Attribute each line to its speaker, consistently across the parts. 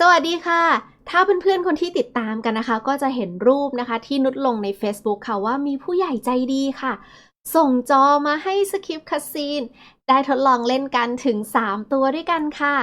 Speaker 1: สวัสดีค่ะ ถ้าเพื่อนๆคนที่ติดตามกันนะคะ ก็จะเห็นรูปนะคะที่นุชลงใน Facebook ค่ะว่ามีผู้ใหญ่ใจดีค่ะ ส่งจอมาให้สคริปต์คัสซีน ได้ทดลองเล่นกันถึง 3 ตัวด้วยกันค่ะ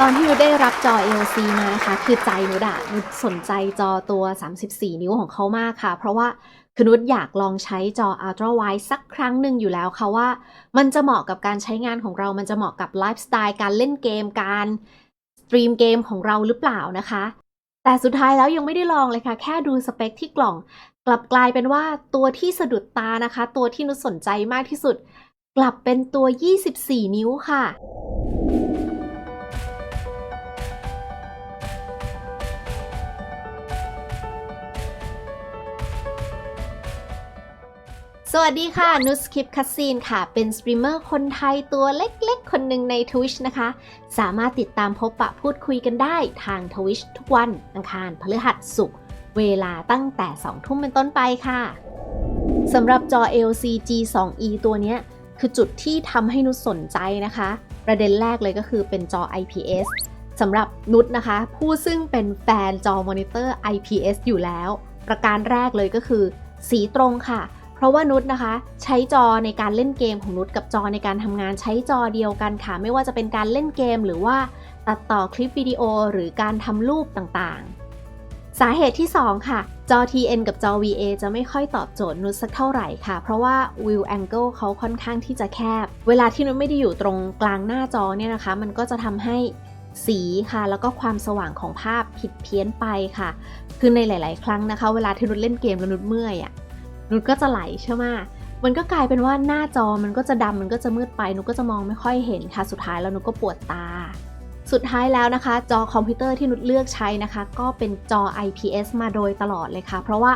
Speaker 1: ตอนที่นุชได้รับจอ LC มานะคะ คือใจนุชอะนุสนใจจอตัว 34 นิ้วของเขามากค่ะ เพราะว่าคือนุชอยากลองใช้จอ Ultra Wide สักครั้งหนึ่งอยู่แล้วค่ะว่า มันจะเหมาะกับการใช้งานของเรา มันจะเหมาะกับไลฟ์สไตล์การเล่นเกมการ ตรีมเกมของเราหรือเปล่านะคะ แต่สุดท้ายแล้วยังไม่ได้ลองเลยค่ะ แค่ดูสเปคที่กล่อง กลับกลายเป็นว่าตัวที่สะดุดตานะคะ ตัวที่นุสนใจมากที่สุด กลับเป็นตัว 24 นิ้วค่ะ สวัสดีค่ะ นุสคลิปคัสซีนค่ะ เป็นสตรีมเมอร์คนไทยตัวเล็กๆ คนหนึ่งใน Twitch นะคะ สามารถติดตามพบปะพูดคุยกันได้ทาง Twitch ทุกวันอังคารพฤหัสศุกร์เวลาตั้งแต่ 2 ทุ่มเป็นต้นไปค่ะสำหรับจอ LCG 2E ตัวเนี้ย คือจุดที่ทำให้นุชสนใจนะคะ ประเด็นแรกเลยก็คือเป็นจอ IPS สำหรับนุชนะคะ ผู้ซึ่งเป็นแฟนจอมอนิเตอร์ IPS อยู่แล้ว ประการแรกเลยก็คือ สีตรงค่ะ เพราะว่านุชนะคะ ใช้จอในการเล่นเกมของนุชกับจอในการทำงานใช้จอเดียวกันค่ะ ไม่ว่าจะเป็นการเล่นเกมหรือว่าตัดต่อคลิปวิดีโอหรือการทำรูปต่างๆ สาเหตุที่ 2 ค่ะ จอ TN กับจอ VA จะไม่ค่อยตอบโจทย์นุชสักเท่าไหร่ค่ะ เพราะว่า view angle เขาค่อนข้างที่จะแคบ เวลาที่นุชไม่ได้อยู่ตรงกลางหน้าจอเนี่ยนะคะ มันก็จะทำให้สีค่ะ แล้วก็ความสว่างของภาพผิดเพี้ยนไปค่ะ คือในหลาย ๆ ครั้งนะคะ เวลาที่นุชเล่นเกมแล้วนุชเมื่อยอะ นุชก็จะไหลใช่ไหมมันก็กลายเป็นว่าหน้าจอมันก็จะดำมันก็จะมืดไปนุชก็จะมองไม่ค่อยเห็นค่ะ สุดท้ายแล้วนุชก็ปวดตา สุดท้ายแล้วนะคะ จอคอมพิวเตอร์ที่นุชเลือกใช้นะคะ ก็เป็นจอ IPS มาโดยตลอดเลยค่ะ เพราะว่า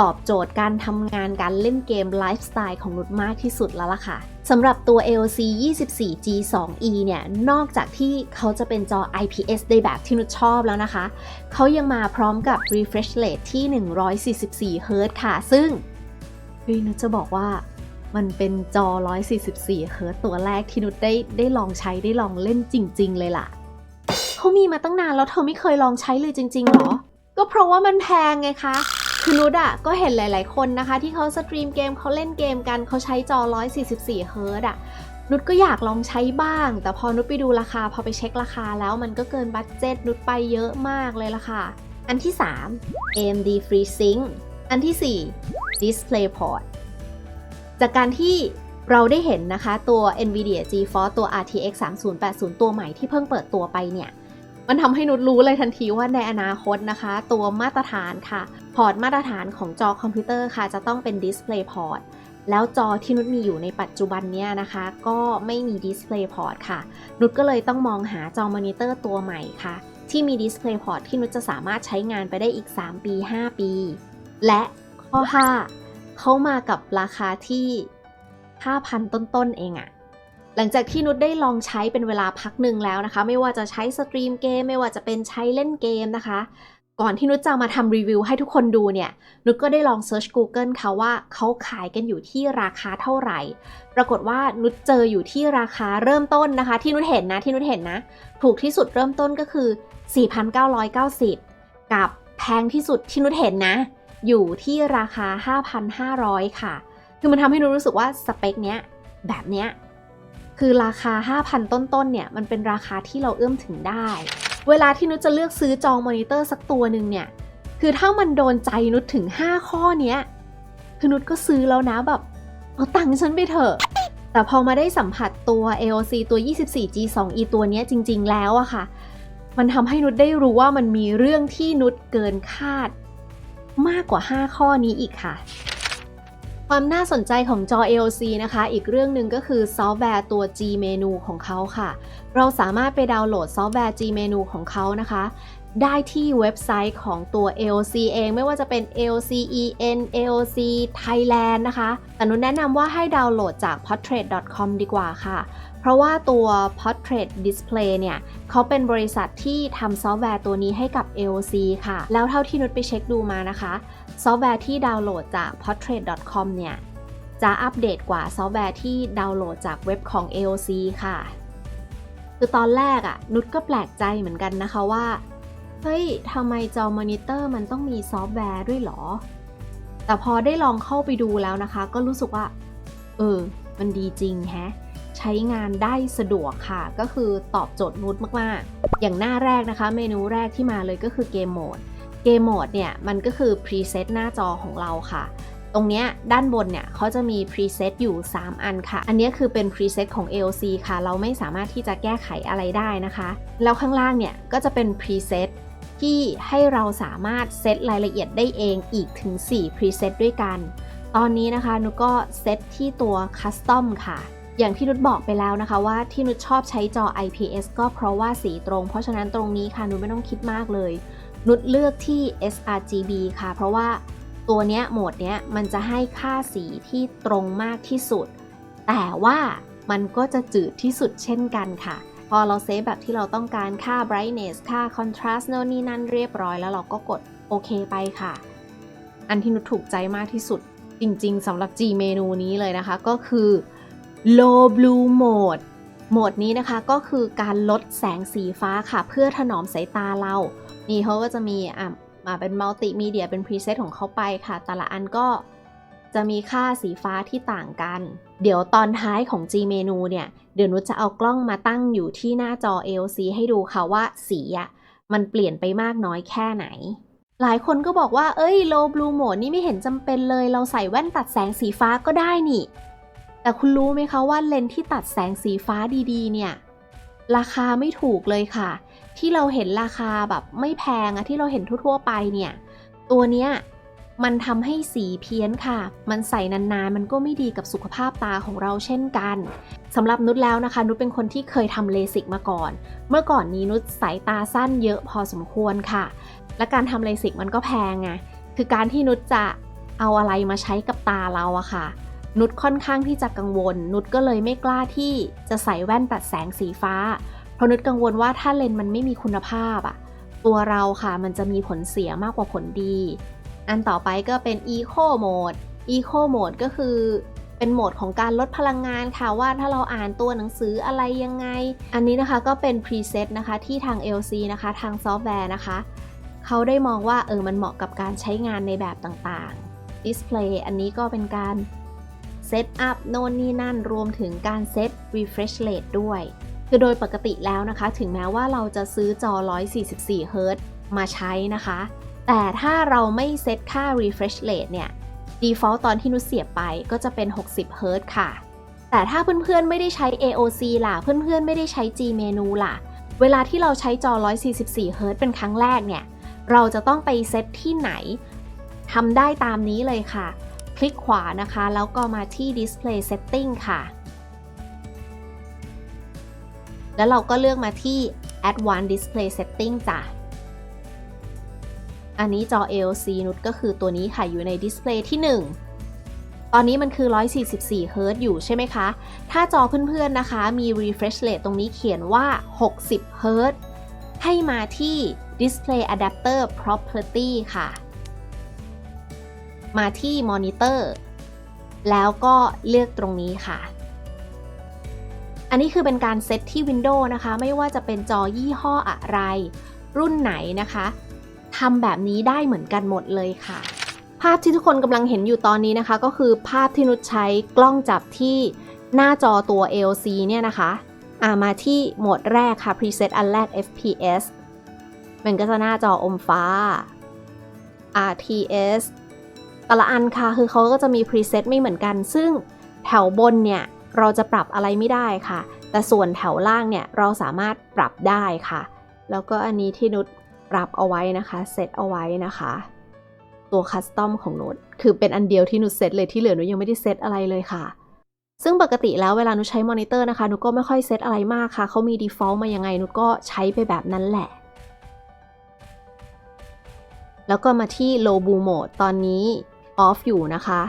Speaker 1: ตอบโจทย์การทำงานการเล่นเกมไลฟ์สไตล์ของนุชมากที่สุดแล้วล่ะค่ะสำหรับตัว LC 24 G 2 E เนี่ย นอกจากที่เขาจะเป็นจอ IPS ในแบบที่นุชชอบแล้วนะคะ เขายังมาพร้อมกับ refresh rate ที่ 144 Hz ค่ะ ซึ่ง เฮ้ยนุชจะบอกว่ามันเป็นจอ 144 เฮิร์ตตัวแรกที่นุชได้ได้ลองใช้ได้ลองเล่นจริง ๆ เลยล่ะ เขามีมาตั้งนานแล้วเธอไม่เคยลองใช้เลยจริง ๆ หรอ ก็เพราะว่ามันแพงไงคะ คือนุชอะก็เห็นหลาย ๆ คนนะคะ ที่เขาสตรีมเกมเขาเล่นเกมกันเขาใช้จอ 144 เฮิร์ตอะนุชก็อยากลองใช้บ้าง แต่พอนุชไปดูราคา พอไปเช็คราคาแล้วมันก็เกินบัตเจ็ตนุชไปเยอะมากเลยล่ะค่ะ อันที่ 3 AMD FreeSync อันที่ 4 DisplayPort จากการที่เราได้เห็นนะคะตัว NVIDIA GeForce ตัว RTX 3080 ตัวใหม่ที่เพิ่งเปิดตัวไปเนี่ย มันทำให้นุชรู้เลยทันทีว่าในอนาคตนะคะ ตัวมาตรฐานค่ะ พอร์ตมาตรฐานของจอคอมพิวเตอร์ค่ะ จะต้องเป็น DisplayPort แล้วจอที่นุชมีอยู่ในปัจจุบันเนี้ยนะคะ ก็ไม่มี DisplayPort ค่ะ นุชก็เลยต้องมองหาจอมอนิเตอร์ตัวใหม่ค่ะ ที่มี DisplayPort ที่นุชจะสามารถใช้งานไปได้อีก 3 ปี 5 ปี และข้อ 5เขามากับราคาที่ 5,000 ต้นๆเองอะหลังจากที่นุชได้ลองใช้เป็นเวลาพักหนึ่งแล้วนะคะ ไม่ว่าจะใช้สตรีมเกม ไม่ว่าจะเป็นใช้เล่นเกมนะคะ ก่อนที่นุชจะมาทำรีวิวให้ทุกคนดูเนี่ย นุชก็ได้ลองเซิร์ช Google ค่ะว่าเขาขายกันอยู่ที่ราคาเท่าไหร่ ปรากฏว่านุชเจออยู่ที่ราคาเริ่มต้นนะคะ ที่นุชเห็นนะที่นุชเห็นนะ ถูกที่สุดเริ่มต้นก็คือ 4,990 กับแพงที่สุดที่นุชเห็นนะ อยู่ที่ราคา 5,500 ค่ะ คือมันทำให้นุชรู้สึกว่าสเปคเนี้ยแบบเนี้ยคือราคา 5,000 ต้นๆเนี่ยมันเป็นราคาที่เราเอื้อมถึงได้ เวลาที่นุชจะเลือกซื้อจองมอนิเตอร์สักตัวหนึ่งเนี่ย คือถ้ามันโดนใจนุชถึง 5 ข้อเนี้ยคือนุชก็ซื้อแล้วนะแบบเอาตังค์ฉันไปเถอะแต่พอมาได้สัมผัสตัว AOC ตัว 24G2E ตัวเนี้ยจริง ๆ แล้วอะค่ะ มันทำให้นุชได้รู้ว่ามันมีเรื่องที่นุชเกินคาด มากกว่า 5 ข้อนี้อีกค่ะ ความน่าสนใจของจอ AOC นะคะ อีกเรื่องหนึ่งก็คือซอฟต์แวร์ตัว G Menu ของเขาค่ะ เราสามารถไปดาวน์โหลดซอฟต์แวร์ G Menu ของเขานะคะ ได้ที่เว็บไซต์ของตัว AOC เองไม่ว่าจะเป็น AOCEN AOC Thailand นะคะ แต่นุนแนะนำว่าให้ดาวน์โหลดจาก portrait.com ดีกว่าค่ะ เพราะว่าตัว Portrait Display เนี่ยเขาเป็นบริษัทที่ทำซอฟต์แวร์ตัวนี้ให้กับ AOC ค่ะ แล้วเท่าที่นุชไปเช็คดูมานะคะ ซอฟต์แวร์ที่ดาวน์โหลดจาก portrait.com เนี่ยจะอัปเดตกว่าซอฟต์แวร์ที่ดาวน์โหลดจากเว็บของ AOC ค่ะ คือตอนแรกอะนุชก็แปลกใจเหมือนกันนะคะว่า เฮ้ยทำไมจอมอนิเตอร์มันต้องมีซอฟต์แวร์ด้วยหรอ แต่พอได้ลองเข้าไปดูแล้วนะคะ ก็รู้สึกว่า เออ มันดีจริงแฮะ ใช้งานได้สะดวกค่ะ ก็คือตอบโจทย์นุชมากๆ อย่างหน้าแรกนะคะ เมนูแรกที่มาเลยก็คือเกมโหมด เกมโหมดเนี่ยมันก็คือพรีเซตหน้าจอของเราค่ะตรงนี้ด้านบนเนี่ยเขาจะมีพรีเซตอยู่ 3 อันค่ะ อันนี้คือเป็นพรีเซตของ AOC ค่ะ เราไม่สามารถที่จะแก้ไขอะไรได้นะคะ แล้วข้างล่างเนี่ยก็จะเป็นพรีเซต ที่ให้เราสามารถเซตรายละเอียดได้เองอีกถึง4พรีเซตด้วยกัน ตอนนี้นะคะนุกก็เซตที่ตัวคัสตอมค่ะ อย่างที่นุชบอกไปแล้วนะคะว่าที่นุชชอบใช้จอ IPS ก็เพราะว่าสีตรง เพราะฉะนั้นตรงนี้ค่ะนุชไม่ต้องคิดมากเลย นุชเลือกที่ sRGB ค่ะ เพราะว่าตัวเนี้ยโหมดเนี้ยมันจะให้ค่าสีที่ตรงมากที่สุด แต่ว่ามันก็จะจืดที่สุดเช่นกันค่ะ พอเราเซฟแบบที่เราต้องการค่า brightness ค่า contrast โน่นนี่นั่นเรียบร้อยแล้วเราก็กดโอเคไปค่ะ อันที่นุถูกใจมากที่สุดจริงๆสำหรับ G เมนูนี้เลยนะคะก็คือ low blue mode โหมดนี้นะคะก็คือการลดแสงสีฟ้าค่ะ เพื่อถนอมสายตาเรา นี่เขาก็จะมีอะมาเป็นมัลติมีเดียเป็นพรีเซตของเขาไปค่ะ แต่ละอันก็ จะมีค่าสีฟ้าที่ต่างกัน เดี๋ยวตอนท้ายของ G เมนูเนี่ย เดี๋ยวนุชจะเอากล้องมาตั้งอยู่ที่หน้าจอ AOC ให้ดูค่ะว่าสีอะมันเปลี่ยนไปมากน้อยแค่ไหน หลายคนก็บอกว่า เอ้ย low blue mode นี่ไม่เห็นจำเป็นเลย เราใส่แว่นตัดแสงสีฟ้าก็ได้นี่ แต่คุณรู้ไหมคะว่าเลนส์ที่ตัดแสงสีฟ้าดีๆ เนี่ย ราคาไม่ถูกเลยค่ะ ที่เราเห็นราคาแบบไม่แพงอะที่เราเห็นทั่วๆไปเนี่ย ตัวเนี้ย มันทำให้สีเพี้ยนค่ะ มันใส่นานๆ มันก็ไม่ดีกับสุขภาพตาของเราเช่นกันสำหรับนุชแล้วนะคะ นุชเป็นคนที่เคยทำเลสิกมาก่อน เมื่อก่อนนี้นุชสายตาสั้นเยอะพอสมควรค่ะ และการทำเลสิกมันก็แพงไงคือการที่นุชจะเอาอะไรมาใช้กับตาเราอะค่ะ นุชค่อนข้างที่จะกังวล นุชก็เลยไม่กล้าที่จะใส่แว่นตัดแสงสีฟ้า เพราะนุชกังวลว่าถ้าเลนส์มันไม่มีคุณภาพอะตัวเราค่ะมันจะมีผลเสียมากกว่าผลดี อันต่อไปก็เป็น Eco Mode Eco Mode ก็คือเป็นโหมดของการลดพลังงานค่ะว่าถ้าเราอ่านตัวหนังสืออะไรยังไง อันนี้นะคะก็เป็น preset นะคะที่ทาง LC นะคะทางซอฟต์แวร์นะคะ เขาได้มองว่าเออมันเหมาะกับการใช้งานในแบบต่างๆ Display อันนี้ก็เป็นการเซตอัพโน่นนี่นั่นรวมถึงการเซต refresh rate ด้วย คือโดยปกติแล้วนะคะ ถึงแม้ว่าเราจะซื้อจอ 144 Hz มาใช้นะคะ แต่ถ้าเราไม่เซตค่า refresh rate เนี่ย default ตอนที่นุชเสียบไปก็จะเป็น 60 Hz ค่ะ แต่ถ้าเพื่อนๆไม่ได้ใช้ AOC ล่ะ เพื่อนๆไม่ได้ใช้ G menu ล่ะ เวลาที่เราใช้จอ 144 Hz เป็นครั้งแรกเนี่ย เราจะต้องไปเซตที่ไหนทำได้ตามนี้เลยค่ะ คลิกขวานะคะ แล้วก็มาที่ Display Setting ค่ะ แล้วเราก็เลือกมาที่ Advanced Display Setting จ้ะ อันนี้จอ ALC นุชก็คือตัวนี้ค่ะอยู่ใน Display ที่ 1 ตอนนี้มันคือ 144 Hz อยู่ใช่ไหมคะ ถ้าจอเพื่อนๆ นะคะ มี refresh rate ตรงนี้เขียนว่า 60 Hz ให้มาที่ Display Adapter Property ค่ะ มาที่ Monitor แล้วก็เลือกตรงนี้ค่ะอันนี้คือเป็นการเซตที่ Windows นะคะ ไม่ว่าจะเป็นจอยี่ห้ออะไร รุ่นไหนนะคะ ทำแบบนี้ได้เหมือนกันหมดเลยค่ะ ภาพที่ทุกคนกำลังเห็นอยู่ตอนนี้นะคะ ก็คือภาพที่นุชใช้กล้องจับที่หน้าจอตัว ALC เนี่ยนะคะอ่ามาที่โหมดแรกค่ะ preset อันแรก FPS มันก็จะหน้าจออมฟ้า RTS แต่ละอันค่ะ คือเขาก็จะมี preset ไม่เหมือนกัน ซึ่งแถวบนเนี่ย เราจะปรับอะไรไม่ได้ค่ะ แต่ส่วนแถวล่างเนี่ย เราสามารถปรับได้ค่ะ แล้วก็อันนี้ที่นุช รับเอาไว้นะคะเซตเอาไว้นะคะ ตัวคัสตอมของนุชคือเป็นอันเดียวที่นุชเซตเลยที่เหลือนุชยังไม่ได้เซตอะไรเลยค่ะ ซึ่งปกติแล้วเวลานุชใช้มอนิเตอร์นะคะนุชก็ไม่ค่อยเซตอะไรมากค่ะเขามี default มายังไงนุชก็ใช้ไปแบบนั้นแหละ แล้วก็มาที่ low blue mode ตอนนี้ off อยู่นะคะ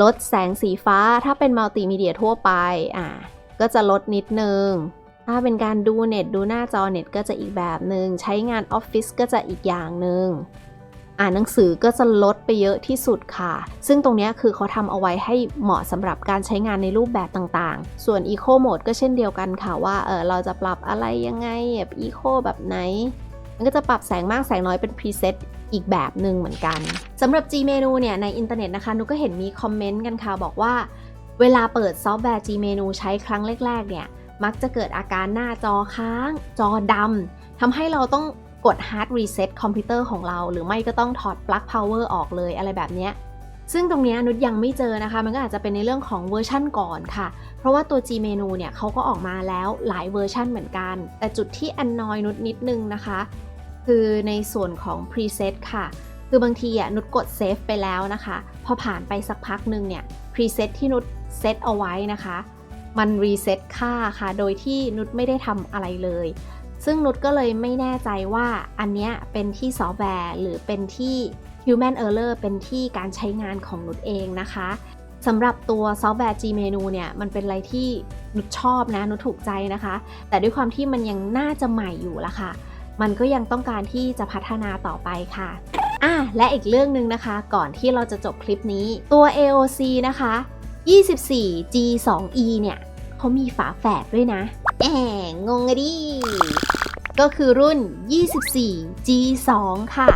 Speaker 1: ลดแสงสีฟ้าถ้าเป็นมัลติมีเดียทั่วไปอ่าก็จะลดนิดนึง ถ้าเป็นการดูเน็ตดูหน้าจอเน็ตก็จะอีกแบบหนึ่งใช้งานออฟฟิศก็จะอีกอย่างหนึ่งอ่านหนังสือก็จะลดไปเยอะที่สุดค่ะ ซึ่งตรงนี้คือเขาทำเอาไว้ให้เหมาะสำหรับการใช้งานในรูปแบบต่างๆ ส่วน Eco Mode ก็เช่นเดียวกันค่ะว่าเออเราจะปรับอะไรยังไงแบบ Eco แบบไหน มันก็จะปรับแสงมากแสงน้อยเป็นพรีเซตอีกแบบหนึ่งเหมือนกันสำหรับ G Menu เนี่ยในอินเทอร์เน็ตนะคะนุกก็เห็นมีคอมเมนต์กันค่ะบอกว่า เวลาเปิดซอฟต์แวร์ G Menu ใช้ครั้งแรกๆเนี่ย มักจะเกิดอาการหน้าจอค้าง จอดำทำให้เราต้องกด hard reset คอมพิวเตอร์ของเรา หรือไม่ก็ต้องถอดปลั๊ก power ออกเลยอะไรแบบนี้ซึ่งตรงนี้นุชยังไม่เจอนะคะ มันก็อาจจะเป็นในเรื่องของเวอร์ชั่นก่อนค่ะ เพราะว่าตัว G Menu เนี่ยเขาก็ออกมาแล้วหลายเวอร์ชันเหมือนกัน แต่จุดที่อันนอยนุชนิดนึงนะคะ คือในส่วนของ preset ค่ะ คือบางทีอะนุชกด save ไปแล้วนะคะ พอผ่านไปสักพักหนึ่งเนี่ย preset ที่นุชเซตเอาไว้นะคะ มันรีเซ็ตค่าค่ะ โดยที่นุชไม่ได้ทำอะไรเลย ซึ่งนุชก็เลยไม่แน่ใจว่าอันเนี้ยเป็นที่ซอฟต์แวร์ หรือเป็นที่ human error เป็นที่การใช้งานของนุชเองนะคะสำหรับตัวซอฟต์แวร์ Gmenu เนี่ย มันเป็นอะไรที่นุชชอบนะ นุชถูกใจนะคะ แต่ด้วยความที่มันยังน่าจะใหม่อยู่ละค่ะ มันก็ยังต้องการที่จะพัฒนาต่อไปค่ะอะและอีกเรื่องหนึ่งนะคะ ก่อนที่เราจะจบคลิปนี้ ตัว AOC นะคะ 24 G2E เนี่ยเขามีฝาแฝดด้วยนะ แหมงงอะดิ ก็คือรุ่น 24 G2 ค่ะ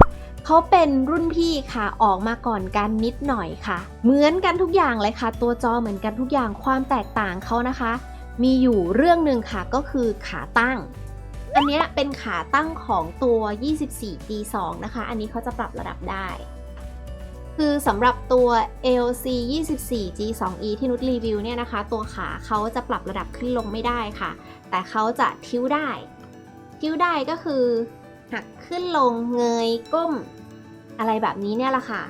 Speaker 1: เขาเป็นรุ่นพี่ค่ะออกมาก่อนกันนิดหน่อยค่ะ เหมือนกันทุกอย่างเลยค่ะ ตัวจอเหมือนกันทุกอย่างความแตกต่างเขานะคะ มีอยู่เรื่องหนึ่งค่ะก็คือขาตั้ง อันนี้เป็นขาตั้งของตัว 24 G2 นะคะ อันนี้เขาจะปรับระดับได้ คือสำหรับตัว AOC 24 G2E ที่นุชรีวิวเนี่ยนะคะ ตัวขาเขาจะปรับระดับขึ้นลงไม่ได้ค่ะ แต่เขาจะทิ้วได้ ทิ้วได้ก็คือหักขึ้นลงเงยก้ม อะไรแบบนี้เนี่ยแหละค่ะ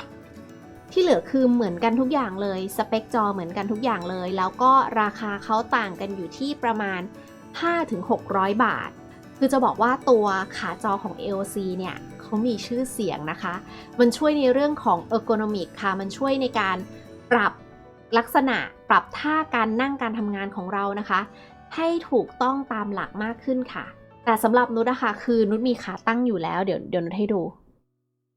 Speaker 1: ที่เหลือคือเหมือนกันทุกอย่างเลย สเปคจอเหมือนกันทุกอย่างเลย แล้วก็ราคาเขาต่างกันอยู่ที่ประมาณ 5-600 บาท คือจะบอกว่าตัวขาจอของ AOC เนี่ย เขามีชื่อเสียงนะคะ มันช่วยในเรื่องของ ergonomic ค่ะ มันช่วยในการปรับลักษณะปรับท่าการนั่งการทำงานของเรานะคะ ให้ถูกต้องตามหลักมากขึ้นค่ะ แต่สำหรับนุชนะคะคือนุชมีขาตั้งอยู่แล้วเดี๋ยวเดี๋ยวนุชให้ดู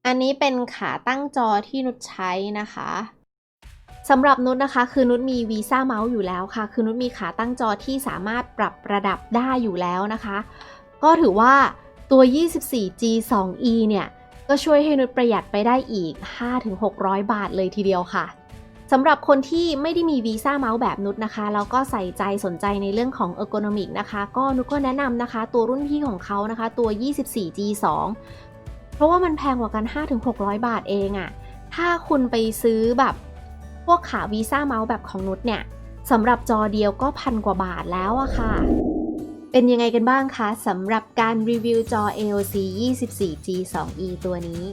Speaker 1: อันนี้เป็นขาตั้งจอที่นุชใช้นะคะสำหรับนุชนะคะ คือนุชมีวีซ่าเมาส์อยู่แล้วค่ะ คือนุชมีขาตั้งจอที่สามารถปรับระดับได้อยู่แล้วนะคะ ก็ถือว่า ตัว 24G 2E เนี่ย ก็ช่วยให้นุชประหยัดไปได้อีก 5-600 บาทเลยทีเดียวค่ะสำหรับคนที่ไม่ได้มีวีซ่าเมาส์แบบนุชนะคะแล้วก็ใส่ใจสนใจในเรื่องของ ergonomic นะคะ ก็นุชก็แนะนำนะคะ ตัวรุ่นพี่ของเขานะคะ ตัว 24G 2 เพราะว่ามันแพงกว่ากัน 5-600 บาทเองอะถ้าคุณไปซื้อแบบ พวกขาวีซ่าเมาส์แบบของนุชเนี่ยสำหรับจอเดียวก็พันกว่าบาทแล้วอะค่ะ เป็นยังไงกันบ้างคะสำหรับการรีวิวจอ AOC 24G 2E ตัวนี้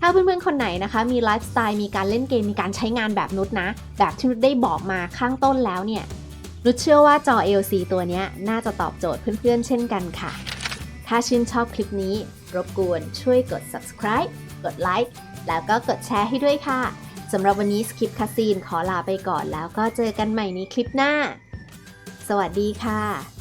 Speaker 1: ถ้าเพื่อนๆ คนไหนนะคะ มีไลฟ์สไตล์มีการเล่นเกมมีการใช้งานแบบนุชนะ แบบที่นุชได้บอกมาข้างต้นแล้วเนี่ย นุชเชื่อว่าจอ AOC ตัวนี้น่าจะตอบโจทย์เพื่อนๆ เช่นกันค่ะ ถ้าชื่นชอบคลิปนี้ รบกวนช่วยกด subscribe กดไลค์แล้วก็กดแชร์ให้ด้วยค่ะสำหรับวันนี้สคริปคาซีนขอลาไปก่อนแล้วก็เจอกันใหม่ในคลิปหน้า สวัสดีค่ะ